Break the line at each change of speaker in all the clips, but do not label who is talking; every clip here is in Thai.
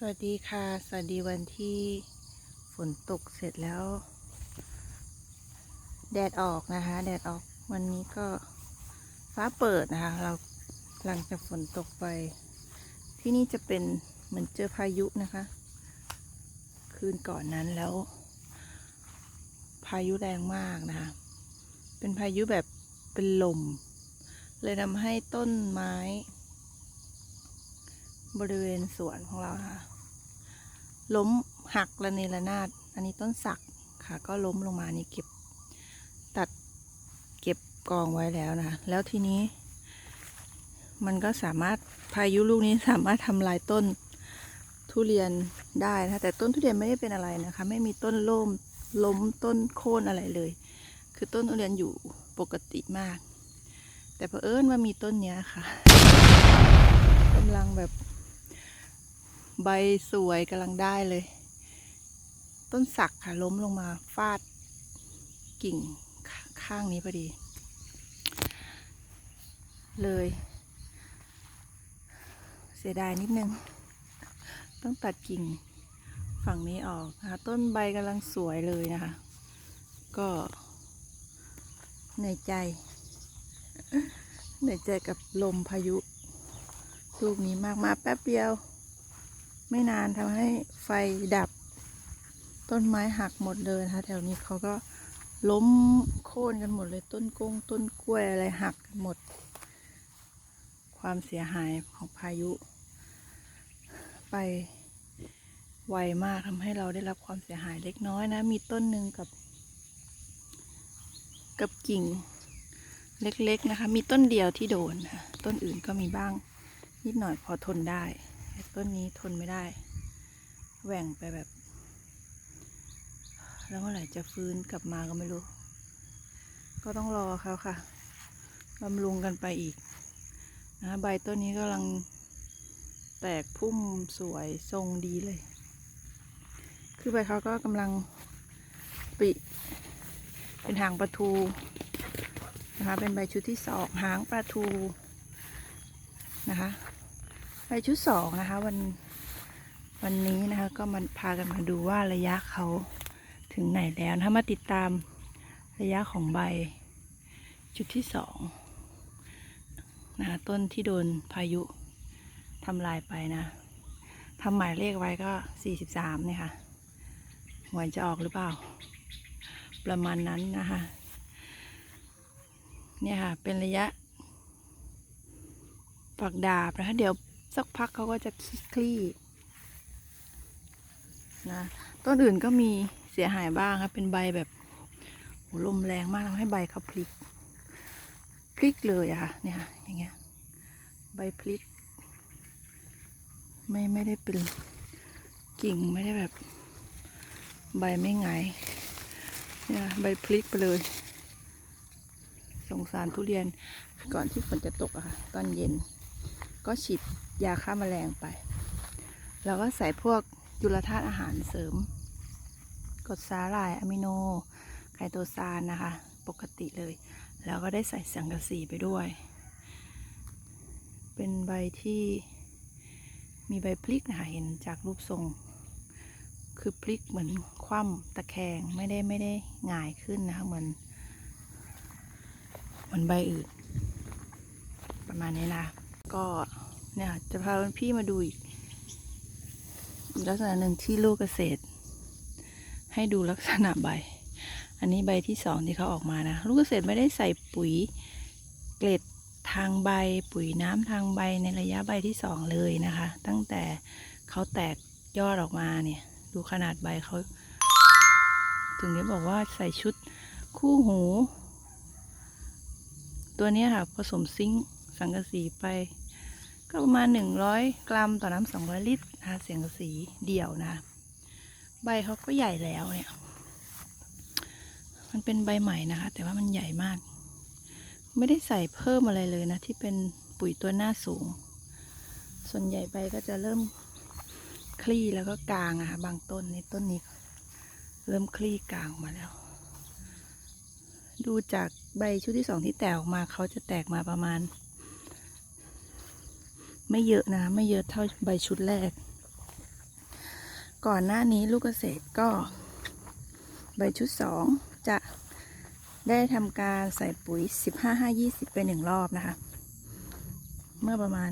สวัสดีค่ะ สวัสดีวันที่ฝนตกเสร็จแล้ว แดดออกนะคะ แดดออกวันนี้ก็ฟ้าเปิดนะคะ เราหลังจากฝนตกไป ที่นี่จะเป็นเหมือนเจอพายุนะคะ คืนก่อนนั้นแล้ว พายุแรงมากนะคะ เป็นพายุแบบเป็นลม เลยทำให้ต้นไม้ บริเวณสวนของเราค่ะล้มหักระเนระนาด อันนี้ต้นสักค่ะ ก็ล้มลงมานี่เก็บ ตัดเก็บกองไว้แล้วนะคะ แล้วทีนี้ มันก็สามารถพายุลูกนี้สามารถทำลายต้นทุเรียนได้นะแต่ต้นทุเรียนไม่ได้เป็นอะไรนะคะ ไม่มีต้นล่มล้มต้นโค่นอะไรเลย คือต้นทุเรียนอยู่ปกติมาก แต่เผอิญว่ามีต้นเนี้ยค่ะกำลังแบบ ใบสวยกำลังได้เลย ต้นสักค่ะล้มลงมาฟาดกิ่งข้างนี้พอดี เลย เสียดายนิดนึง ต้องตัดกิ่งฝั่งนี้ออกนะคะต้นใบกำลังสวยเลยนะคะ ก็เหนื่อยใจเหนื่อยใจกับลมพายุลูกนี้มากมาแป๊บเดียว ไม่นานทำให้ไฟดับ ต้นไม้หักหมดเลยนะคะแถวนี้เขาก็ล้มโค่นกันหมดเลยต้นกงต้นกล้วยอะไรหักหมด ความเสียหายของพายุ ไปไวมากทำให้เราได้รับความเสียหายเล็กน้อยนะ มีต้นหนึ่งกับ กับกิ่งเล็กๆนะคะ มีต้นเดียวที่โดน ต้นอื่นก็มีบ้าง นิดหน่อยพอทนได้ ต้นนี้ทนไม่ได้ แหว่งไปแบบ แล้วเมื่อไหร่จะฟื้นกลับมาก็ไม่รู้ ก็ต้องรอเขาค่ะบำรุงกันไปอีกนะใบต้นนี้กำลังแตกพุ่มสวยทรงดีเลย คือใบเขาก็กำลังปิ เป็นหางปลาทูนะคะ เป็นใบชุดที่สองหางปลาทูนะคะ ไปชุดสองนะคะวันวันนี้นะคะก็มาพากันมาดูว่าระยะเขาถึงไหนแล้วถ้ามาติดตามระยะของใบชุดที่สองนะคะต้นที่โดนพายุทำลายไปนะทำหมายเลขไว้ก็สี่สิบสามเนี่ยค่ะหวยจะออกหรือเปล่า ประมาณนั้นนะคะเนี่ยค่ะเป็นระยะฝักดาบนะคะเดี๋ยว สักพักเขาก็จะคลี่นะต้นอื่นก็มีเสียหายบ้างครับ เป็นใบแบบลมแรงมากทำให้ใบเขาพลิก พลิกเลยอะค่ะเนี่ยอย่างเงี้ยใบพลิก ไม่ไม่ได้เป็นกิ่งไม่ได้แบบ ใบไม่ไงายเนี่ยใบพลิกไปเลย สงสารทุเรียนก่อนที่ฝนจะตกอะค่ะตอนเย็น ก็ฉีดยาฆ่าแมลงไป แล้วก็ใส่พวกจุลธาตุอาหารเสริมกรดสาหร่ายอะมิโน ไคโตซานนะคะ ปกติเลย แล้วก็ได้ใส่สังกะสีไปด้วย เป็นใบที่มีใบพลิกนะคะเห็นจากรูปทรง คือพลิกเหมือนคว่ำตะแคงไม่ได้ไม่ได้หงายขึ้นนะคะเหมือนเหมือนใบอื่น ประมาณนี้นะ ก็ เนี่ยจะพาพี่มาดูอีกลักษณะหนึ่งที่ลูกเกษตร ให้ดูลักษณะใบ อันนี้ใบที่สองที่เขาออกมานะ ลูกเกษตรไม่ได้ใส่ปุ๋ยเกล็ดทางใบปุ๋ยน้ำทางใบในระยะใบที่สองเลยนะคะ ตั้งแต่เขาแตกยอดออกมาเนี่ย ดูขนาดใบเขา ถึงได้บอกว่าใส่ชุดคู่หู ตัวนี้ค่ะผสมซิงค์สังกะสีไป ก็ประมาณหนึ่งร้อยกรัมต่อน้ำสองร้อยลิตรนะเสียงสีเดี่ยวนะ ใบเขาก็ใหญ่แล้วเนี่ย มันเป็นใบใหม่นะคะ แต่ว่ามันใหญ่มาก ไม่ได้ใส่เพิ่มอะไรเลยนะ ที่เป็นปุ๋ยตัวหน้าสูง ส่วนใหญ่ใบก็จะเริ่มคลี่แล้วก็กลางอะค่ะบางต้นในต้นนี้ เริ่มคลี่กลางมาแล้ว ดูจากใบชุดที่สองที่แตกออกมาเขาจะแตกมาประมาณ ไม่เยอะนะ ไม่เยอะเท่าใบชุดแรก ก่อนหน้านี้ลูกเกษตรก็ ใบชุดสองจะได้ทำการใส่ปุ๋ย 15 5 20 ไปหนึ่งรอบนะคะ เมื่อประมาณ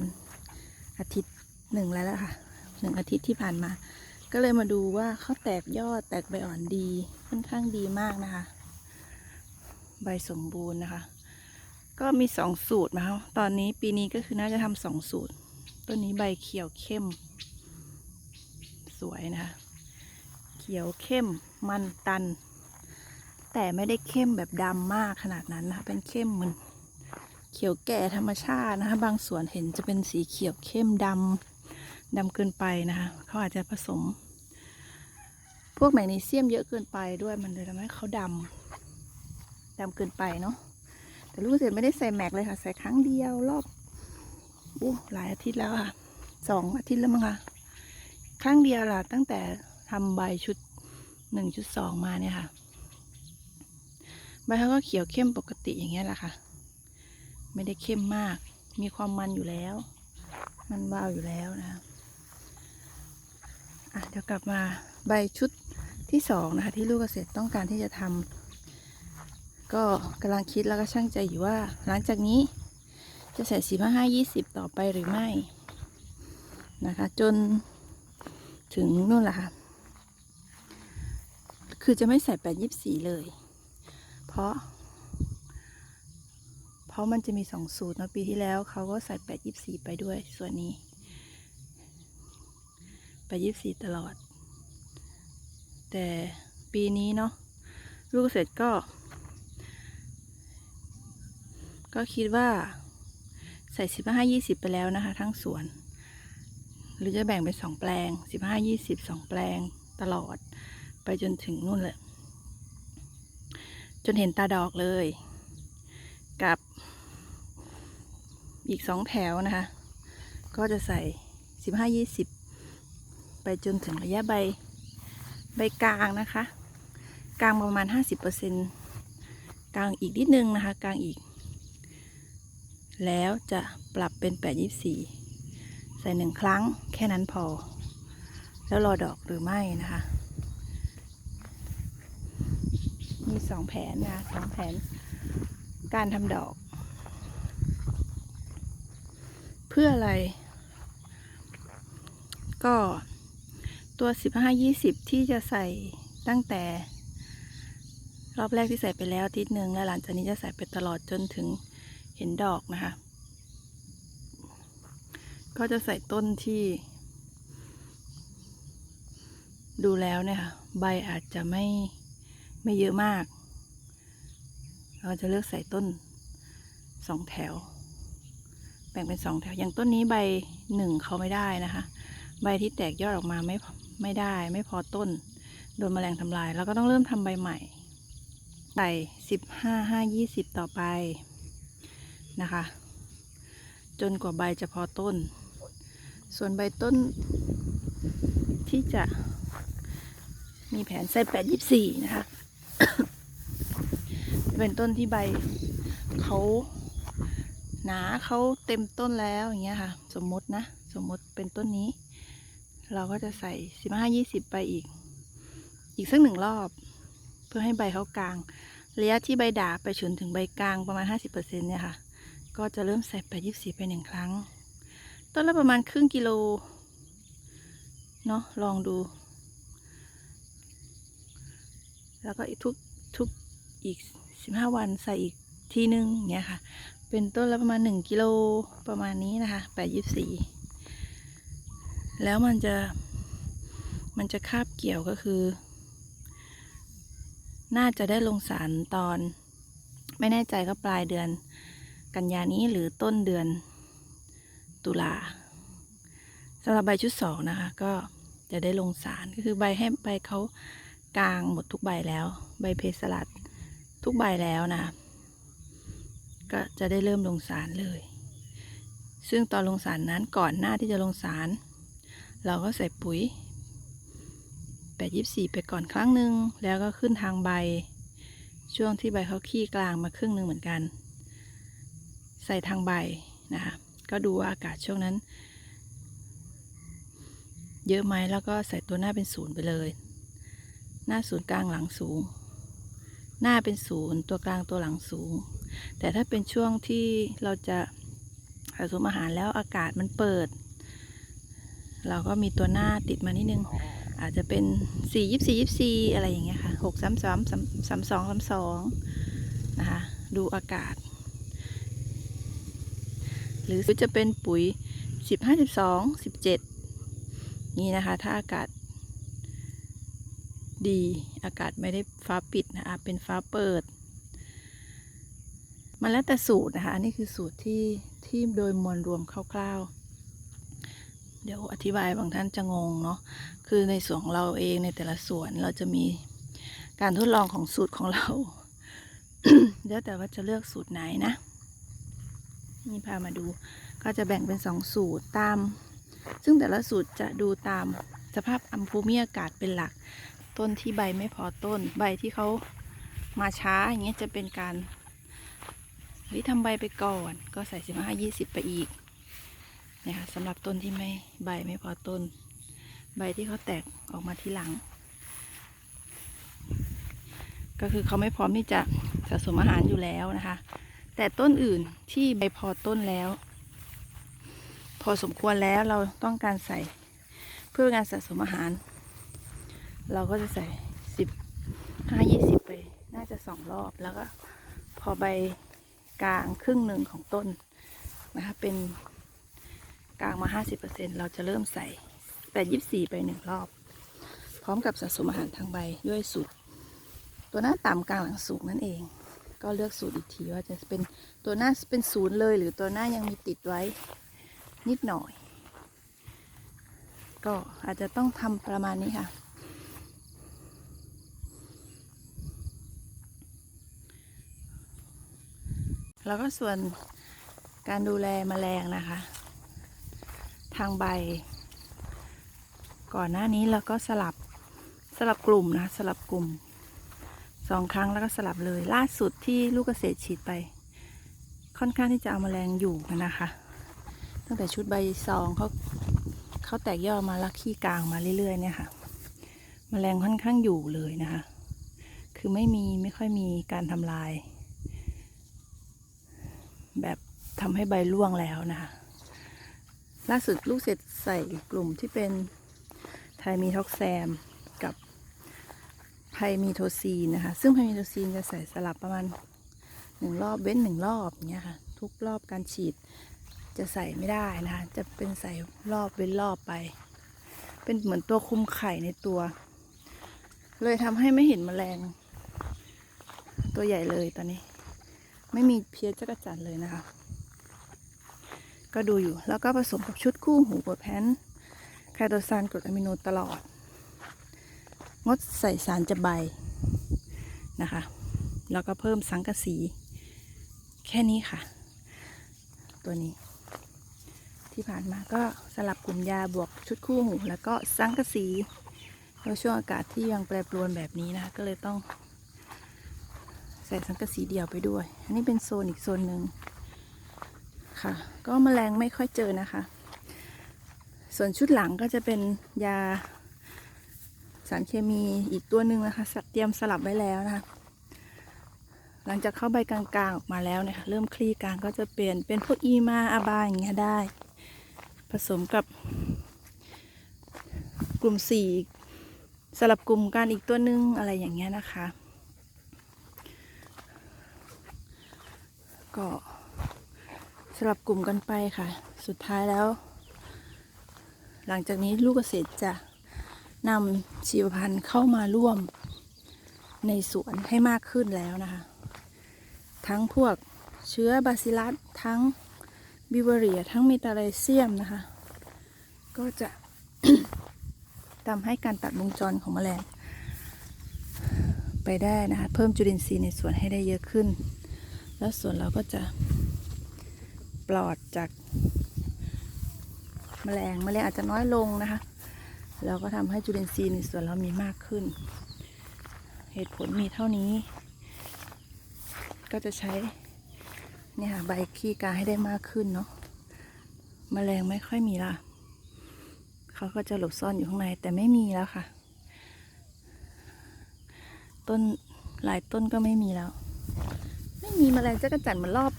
อาทิตย์หนึ่งแล้วล่ะค่ะหนึ่งอาทิตย์ที่ผ่านมา ก็เลยมาดูว่าเขาแตกยอดแตกใบอ่อนดีค่อนข้างดีมากนะคะ ใบสมบูรณ์นะคะ ก็มีสองสูตรนะคะ ตอนนี้ปีนี้ก็คือน่าจะทำสองสูตร ต้นนี้ใบเขียวเข้ม สวยนะคะ เขียวเข้มมันตัน แต่ไม่ได้เข้มแบบดำมากขนาดนั้นนะคะเป็นเข้มเหมันเขียวแก่ธรรมชาตินะคะ บางสวนเห็นจะเป็นสีเขียวเข้มดำดำเกินไปนะคะเขาอาจจะผสม พวกแมกนีเซียมเยอะเกินไปด้วยมันเลยทำให้เขาดำดำเกินไปเนาะแต่ลูกเกษตรไม่ได้ใส่แม็กเลยค่ะ ใส่ครั้งเดียวรอบ อู้หลายอาทิตย์แล้วค่ะสองอาทิตย์แล้วมั้งคะครั้งเดียวล่ะตั้งแต่ทำใบชุดหนึ่งชุดสองมาเนี่ยค่ะ ใบเขาก็เขียวเข้มปกติอย่างเงี้ยแหละค่ะ ไม่ได้เข้มมาก มีความมันอยู่แล้ว มันวาวอยู่แล้วนะอะเดี๋ยวกลับมาใบชุดที่สองนะคะ ที่ลูกเกษตรต้องการที่จะทำก็กำลังคิดแล้วก็ช่างใจอยู่ว่า หลังจากนี้ จะใส่สีมาห้ายี่สิบต่อไปหรือไม่ นะคะ จนถึงนู่นแหละค่ะ คือจะไม่ใส่แปดยี่สี่เลย เพราะ เพราะมันจะมีสองสูตรเนอะปีที่แล้วเขาก็ใส่แปดยี่สี่ไปด้วย ส่วนนี้แปดยี่สี่ตลอด แต่ปีนี้เนาะลูกเกษตรก็ ก็คิดว่า ใส่สิบห้ายี่สิบไปแล้วนะคะ ทั้งสวน หรือจะแบ่งเป็นสองแปลงสิบห้ายี่สิบสองแปลงตลอด ไปจนถึงนู่นเลยจนเห็นตาดอกเลย กับอีกสองแถวนะคะ ก็จะใส่สิบห้ายี่สิบไปจนถึงระยะใบใบกลางนะคะ กลางประมาณห้าสิบเปอร์เซ็นกลางอีกนิดนึงนะคะ กลางอีก แล้วจะปรับเป็นแปดยี่สี่ใส่หนึ่งครั้งแค่นั้นพอ แล้วรอดอกหรือไม่นะคะ มีสองแผนนะสองแผน การทำดอก เพื่ออะไร ก็ตัวสิบห้ายี่สิบที่จะใส่ตั้งแต่ รอบแรกที่ใส่ไปแล้วทิตย์หนึ่งแล้วหลังจากนี้จะใส่ไปตลอดจนถึง เห็นดอกนะคะ ก็จะใส่ต้นที่ ดูแล้วเนี่ยค่ะใบอาจจะไม่ไม่เยอะมาก เราจะเลือกใส่ต้นสองแถว แบ่งเป็นสองแถว อย่างต้นนี้ใบหนึ่งเขาไม่ได้นะคะ ใบที่แตกยอดออกมาไม่ไม่ได้ ไม่พอต้น โดนแมลงทำลาย แล้วก็ต้องเริ่มทำใบใหม่ใส่สิบห้าห้ายี่สิบต่อไป นะคะ จนกว่าใบจะพอต้น ส่วนใบต้น ที่จะมีแผนใส่แปดยี่สี่นะคะ เป็นต้นที่ใบเขาหนาเขาเต็มต้นแล้วอย่างเงี้ยค่ะ สมมตินะ สมมติเป็นต้นนี้ เราก็จะใส่สิบห้ายี่สิบไปอีก อีกสักหนึ่งรอบ เพื่อให้ใบเขากลาง ระยะที่ใบด่าไปจนถึงใบกลางประมาณห้าสิบเปอร์เซ็นเนี่ยค่ะ ก็จะเริ่มใส่แปดยี่สิบไปหนึ่งครั้ง ต้นละประมาณครึ่งกิโล เนาะลองดู แล้วก็อีกทุกทุกอีกสิบห้าวันใส่อีกทีนึงอย่างเงี้ยค่ะ เป็นต้นละประมาณหนึ่งกิโลประมาณนี้นะคะแปดยี่สี่แล้วมันจะมันจะคาบเกี่ยวก็คือ น่าจะได้ลงสารตอน ไม่แน่ใจก็ปลายเดือน กันยานี้หรือต้นเดือนตุลาสำหรับใบชุดสองนะคะ ก็จะได้ลงสารก็คือใบให้ใบเขากลางหมดทุกใบแล้ว ใบเพสลัดทุกใบแล้วนะ ก็จะได้เริ่มลงสารเลย ซึ่งตอนลงสารนั้นก่อนหน้าที่จะลงสาร เราก็ใส่ปุ๋ยแปดยิบสี่ไปก่อนครั้งหนึ่งแล้วก็ขึ้นทางใบ ช่วงที่ใบเขาขี้กลางมาครึ่งหนึ่งเหมือนกัน ใส่ทางใบนะคะ ก็ดูว่าอากาศช่วงนั้น เยอะไหมแล้วก็ใส่ตัวหน้าเป็นศูนย์ไปเลย หน้าศูนย์กลางหลังสูง หน้าเป็นศูนย์ตัวกลางตัวหลังสูง แต่ถ้าเป็นช่วงที่เราจะสะสมอาหารแล้วอากาศมันเปิด เราก็มีตัวหน้าติดมานิดนึง อาจจะเป็นสี่ยิบสี่ยิบสี่อะไรอย่างเงี้ยค่ะหกสามสามสามสามสองสามสองนะคะดูอากาศ หรือจะเป็นปุ๋ยสิบห้าสิบสองสิบเจ็ดนี่นะคะ ถ้าอากาศดีอากาศไม่ได้ฟ้าปิดนะคะเป็นฟ้าเปิด มันแล้วแต่สูตรนะคะ อันนี้คือสูตรที่ที่โดยมวลรวมคร่าวๆ เดี๋ยวอธิบายบางท่านจะงงเนาะคือในส่วนของเราเองในแต่ละส่วนเราจะมีการทดลองของสูตรของเรา แล้วแต่ว่าจะเลือกสูตรไหนนะ นี่พามาดูก็จะแบ่งเป็นสองสูตรตาม ซึ่งแต่ละสูตรจะดูตามสภาพอัมภูมิอากาศเป็นหลัก ต้นที่ใบไม่พอต้น ใบที่เขามาช้าอย่างเงี้ยจะเป็นการเฮ้ยทำใบไปก่อนก็ใส่สิบห้ายี่สิบไปอีกนะคะสำหรับต้นที่ไม่ใบไม่พอต้น ใบที่เขาแตกออกมาทีหลัง ก็คือเขาไม่พร้อมที่จะสะสมอาหารอยู่แล้วนะคะ แต่ต้นอื่นที่ใบพอต้นแล้ว พอสมควรแล้วเราต้องการใส่เพื่อการสะสมอาหาร เราก็จะใส่สิบห้ายี่สิบไป น่าจะสองรอบแล้วก็พอใบกลางครึ่งหนึ่งของต้นนะคะเป็นกลางมาห้าสิบเปอร์เซ็นเราจะเริ่มใส่แปดยี่สี่ไปหนึ่งรอบ พร้อมกับสะสมอาหารทางใบด้วยสูตร ตัวหน้าต่ำกลางหลังสูงนั่นเอง ก็เลือกสูตรอีกทีว่าจะเป็นตัวหน้าเป็นศูนย์เลย หรือตัวหน้ายังมีติดไว้นิดหน่อย ก็อาจจะต้องทำประมาณนี้ค่ะ แล้วก็ส่วนการดูแลแมลงนะคะ ทางใบ ก่อนหน้านี้เราก็สลับสลับกลุ่มนะสลับกลุ่ม สองครั้งแล้วก็สลับเลยล่าสุดที่ลูกเกษตรฉีดไป ค่อนข้างที่จะเอามาแมลงอยู่นะคะ ตั้งแต่ชุดใบซองเขาเขาแตกยอดมาล้วขี้กลางมาเรื่อยๆเนี่ยค่ะมแมลงค่อนข้างอยู่เลยนะคะ คือไม่มีไม่ค่อยมีการทำลาย แบบทำให้ใบร่วงแล้วนะคะล่าสุดลูกเสร็จใส่กลุ่มที่เป็นไทมีท็อกแซม ไพมีโทซีนนะคะ ซึ่งไพมีโทซีนจะใส่สลับประมาณหนึ่งรอบเว้นหนึ่งรอบอย่างเงี้ยค่ะ ทุกรอบการฉีดจะใส่ไม่ได้นะคะ จะเป็นใส่รอบเว้นรอบไป เป็นเหมือนตัวคุมไข่ในตัว เลยทำให้ไม่เห็นแมลง ตัวใหญ่เลยตอนนี้ ไม่มีเพี้ยจักรจันเลยนะคะ ก็ดูอยู่แล้วก็ผสมกับชุดคู่หูบดแพนไคโตซานกรดอะมิโนตลอด งดใส่สารจะใบนะคะ แล้วก็เพิ่มสังกะสี แค่นี้ค่ะ ตัวนี้ ที่ผ่านมาก็สลับกลุ่มยาบวกชุดคู่หู แล้วก็สังกะสีแล้วช่วงอากาศที่ยังแปรปรวนแบบนี้นะคะ ก็เลยต้อง ใส่สังกะสีเดี่ยวไปด้วย อันนี้เป็นโซนอีกโซนหนึ่งค่ะ ก็แมลงไม่ค่อยเจอนะคะ ส่วนชุดหลังก็จะเป็นยา สารเคมีอีกตัวหนึ่งนะคะเตรียมสลับไว้แล้วนะคะ หลังจากเข้าใบกลางๆออกมาแล้วเนี่ยค่ะเริ่มคลี่กลางก็จะเปลี่ยนเป็นพวกอีมาอาบาอย่างเงี้ยได้ ผสมกับ กลุ่มสี่สลับกลุ่มกันอีกตัวหนึ่งอะไรอย่างเงี้ยนะคะ ก็สลับกลุ่มกันไปค่ะ สุดท้ายแล้ว หลังจากนี้ลูกเกษตรจะ นำชีวพันธุ์เข้ามาร่วมในสวนให้มากขึ้นแล้วนะคะ ทั้งพวกเชื้อบาซิลัสทั้งบิวเรียทั้งเมตาไรเซียมนะคะ ก็จะทำให้การตัดวงจรของแมลงไปได้นะคะ เพิ่มจุลินทรีย์ในสวนให้ได้เยอะขึ้น แล้วสวนเราก็จะปลอดจากแมลงแมลงอาจจะน้อยลงนะคะ แล้วก็ทำให้จุลินทรีย์ในสวนเรามีมากขึ้น เหตุผลมีเท่านี้ ก็จะใช้เนี่ยค่ะใบขี้กาให้ได้มากขึ้นเนาะแมลงไม่ค่อยมีละเขาก็จะหลบซ่อนอยู่ข้างในแต่ไม่มีแล้วค่ะ ต้นหลายต้นก็ไม่มีแล้ว ไม่มีแมลงจักระจั่นเหมือนรอบ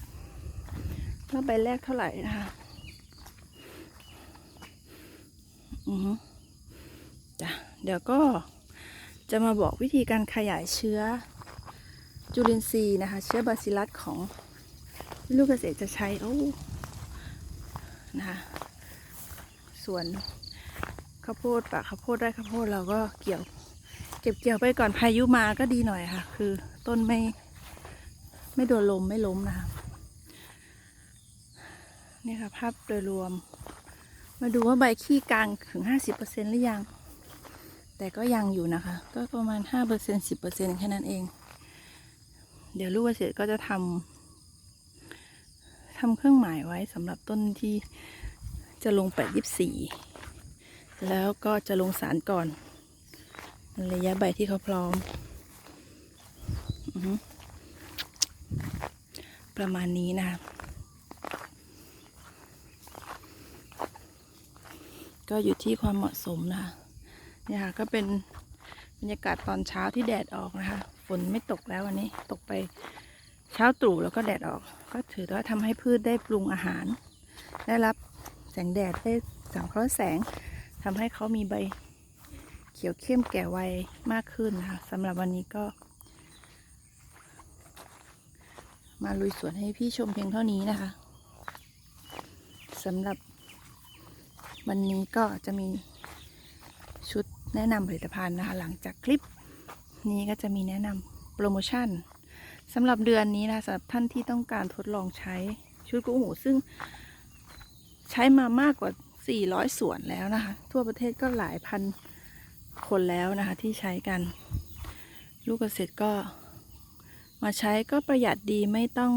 รอบใบแรกเท่าไหร่นะคะ อือ จ้ะเดี๋ยวก็จะมาบอกวิธีการขยายเชื้อจุลินทรีย์นะคะ เชื้อบาซิลัสของลูกเกษตรจะใช้โอ้นะคะส่วนข้าวโพดปะข้าวโพดได้ข้าวโพดเราก็เกี่ยว เก็บเกี่ยวไปก่อนพายุมาก็ดีหน่อยค่ะ คือต้นไม่ไม่โดนลมไม่ล้มนะคะนี่ค่ะภาพโดยรวม มาดูว่าใบขี้กลางถึง 50%หรือยัง แต่ก็ยังอยู่นะคะ ก็ประมาณ5% 10%แค่นั้นเอง เดี๋ยวลูกเกษตรก็จะทำทำเครื่องหมายไว้สำหรับต้นที่จะลงแปดยิบสี่แล้วก็จะลงสารก่อน ระยะใบที่เขาพร้อมอประมาณนี้นะคะก็อยู่ที่ความเหมาะสมนะคะ เนี่ยค่ะก็เป็นบรรยากาศตอนเช้าที่แดดออกนะคะ ฝนไม่ตกแล้ววันนี้ตกไปเช้าตรู่แล้วก็แดดออก ก็ถือว่าทำให้พืชได้ปรุงอาหาร ได้รับแสงแดดได้สังเคราะห์แสงทำให้เขามีใบเขียวเข้มแก่ไวมากขึ้นนะคะสำหรับวันนี้ก็ มาลุยสวนให้พี่ชมเพียงเท่านี้นะคะสำหรับวันนี้ก็จะมี แนะนำผลิตภัณฑ์นะคะ หลังจากคลิปนี้ก็จะมีแนะนำโปรโมชั่นสำหรับเดือนนี้นะคะสำหรับท่านที่ต้องการทดลองใช้ชุดกุ้งหูซึ่งใช้มามากกว่า 400 ส่วนแล้วนะคะ ทั่วประเทศก็หลายพันคนแล้วนะคะที่ใช้กัน ลูกเกษตรก็มาใช้ก็ประหยัดดีไม่ต้อง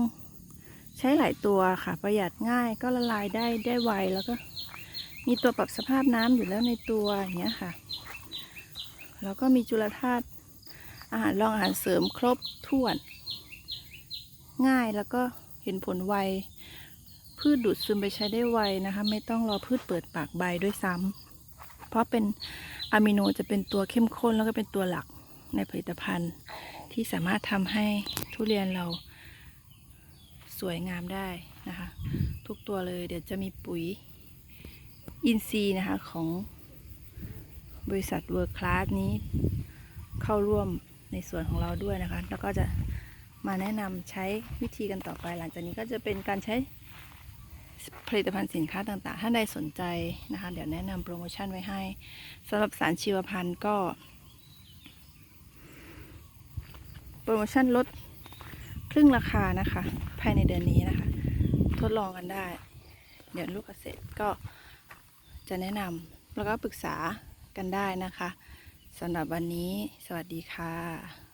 ใช้หลายตัวค่ะ ประหยัดง่ายก็ละลายได้ได้ไวแล้วก็มีตัวปรับสภาพน้ำอยู่แล้วในตัวอย่างเงี้ยค่ะ แล้วก็มีจุลธาตุอาหารรองอาหารเสริมครบถ้วน ง่ายแล้วก็เห็นผลไว พืชดูดซึมไปใช้ได้ไวนะคะ ไม่ต้องรอพืชเปิดปากใบด้วยซ้ำเพราะเป็นอะมิโนจะเป็นตัวเข้มข้นแล้วก็เป็นตัวหลักในผลิตภัณฑ์ที่สามารถทำให้ทุเรียนเราสวยงามได้นะคะ ทุกตัวเลยเดี๋ยวจะมีปุ๋ยอินซีย์นะคะของ บริษัทเวิร์คลาสนี้เข้าร่วมในส่วนของเราด้วยนะคะ แล้วก็จะมาแนะนำใช้วิธีกันต่อไป หลังจากนี้ก็จะเป็นการใช้ผลิตภัณฑ์สินค้าต่างๆถ้าใดสนใจนะคะ เดี๋ยวแนะนำโปรโมชั่นไว้ให้สำหรับสารชีวพันธุ์ก็ โปรโมชั่นลดครึ่งราคานะคะ ภายในเดือนนี้นะคะ ทดลองกันได้ เดี๋ยวลูกเกษตรก็จะแนะนำแล้วก็ปรึกษา กันได้นะคะสำหรับวันนี้ สวัสดีค่ะ